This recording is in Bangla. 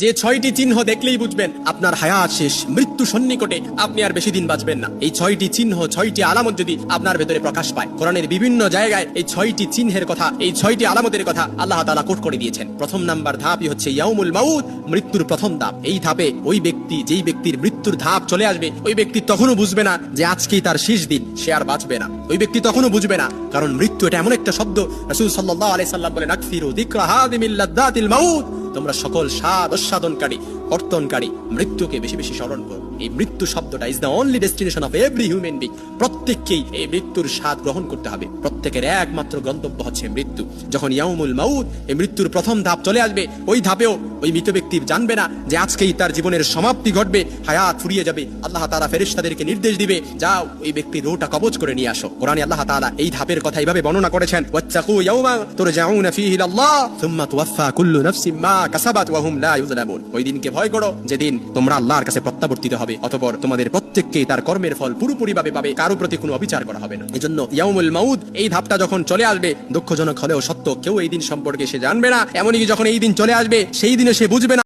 যে ছয়টি চিহ্ন দেখলেই বুঝবেন আপনার হায়াত শেষ, মৃত্যু সন্নিকটে আপনি আর বেশি দিন বাঁচবেন না। এই ছয়টি চিহ্ন, ছয়টি আলামত যদি আপনার ভেতরে প্রকাশ পায়, কোরআনের বিভিন্ন জায়গায় এই ছয়টি চিহ্নের কথা, এই ছয়টি আলামতের কথা আল্লাহ তাআলা কোট করে দিয়েছেন। প্রথম নাম্বার ধাপই হচ্ছে ইয়াউমুল মাউত, মৃত্যুর প্রথম ধাপ। এই ধাপে ওই ব্যক্তি, যেই ব্যক্তির মৃত্যুর ধাপ চলে আসবে, ওই ব্যক্তি তখনও বুঝবে না যে আজকেই তার শেষ দিন, সে আর বাঁচবে না। ওই ব্যক্তি তখনও বুঝবে না, কারণ মৃত্যু এটা এমন একটা শব্দ, রাসূল সাল্লাল্লাহু আলাইহি সাল্লাম বলেন আকফিরু যিকরা হাদিমিল লাদ্দাতিল মাউত। তোমরা সকল স্বাদ আস্বাদনকারী, কর্তনকারী, মৃত্যুকে বেশি বেশি স্মরণ করো। এই মৃত্যু শব্দটা is the only destination of every human being প্রত্যেককেই এই মৃত্যুর স্বাদ গ্রহণ করতে হবে। প্রত্যেকের একমাত্র গন্তব্য হচ্ছে মৃত্যু। যখন ইয়াউমুল মাউত এই মৃত্যুর প্রথম ধাপ চলে আসবে, ওই ধাপেও ওই মৃত ব্যক্তি জানবে না যে আজকেই তার জীবনের সমাপ্তি ঘটবে, হায়াত ফুরিয়ে যাবে। আল্লাহ তাআলা ফেরেশতাদেরকে নির্দেশ দিবে, যাও ওই ব্যক্তির রোটা কবজ করে নিয়ে আসো। কোরআনে আল্লাহ তাআলা এই ধাপের কথা এইভাবে বর্ণনা করেছেন, ওয়াত্তাকু ইয়াউমা তুরজাউনা ফীহি ইলাল্লাহ, সুম্মা তুওয়াফা কুল্লু নাফসিন কাসাবাত ওয়া হুম লা ইউযলামুন। ওই দিনকে ভয় করো, যেদিন তোমরা আল্লাহর কাছে প্রত্যাবর্তিত হবে, অতঃপর তোমাদের প্রত্যেককেই তার কর্মের ফল পুরোপুরি ভাবে পাবে, কারও প্রতি কোনো অবিচার করা হবে না। এজন্য ইয়াউমুল মাউদ এই ধাপটা যখন চলে আসবে, দুঃখজনক হলেও সত্য, কেউ এই দিন সম্পর্কে সে জানবে না, এমনকি যখন এই দিন চলে আসবে, সেই দিনে সে বুঝবে না।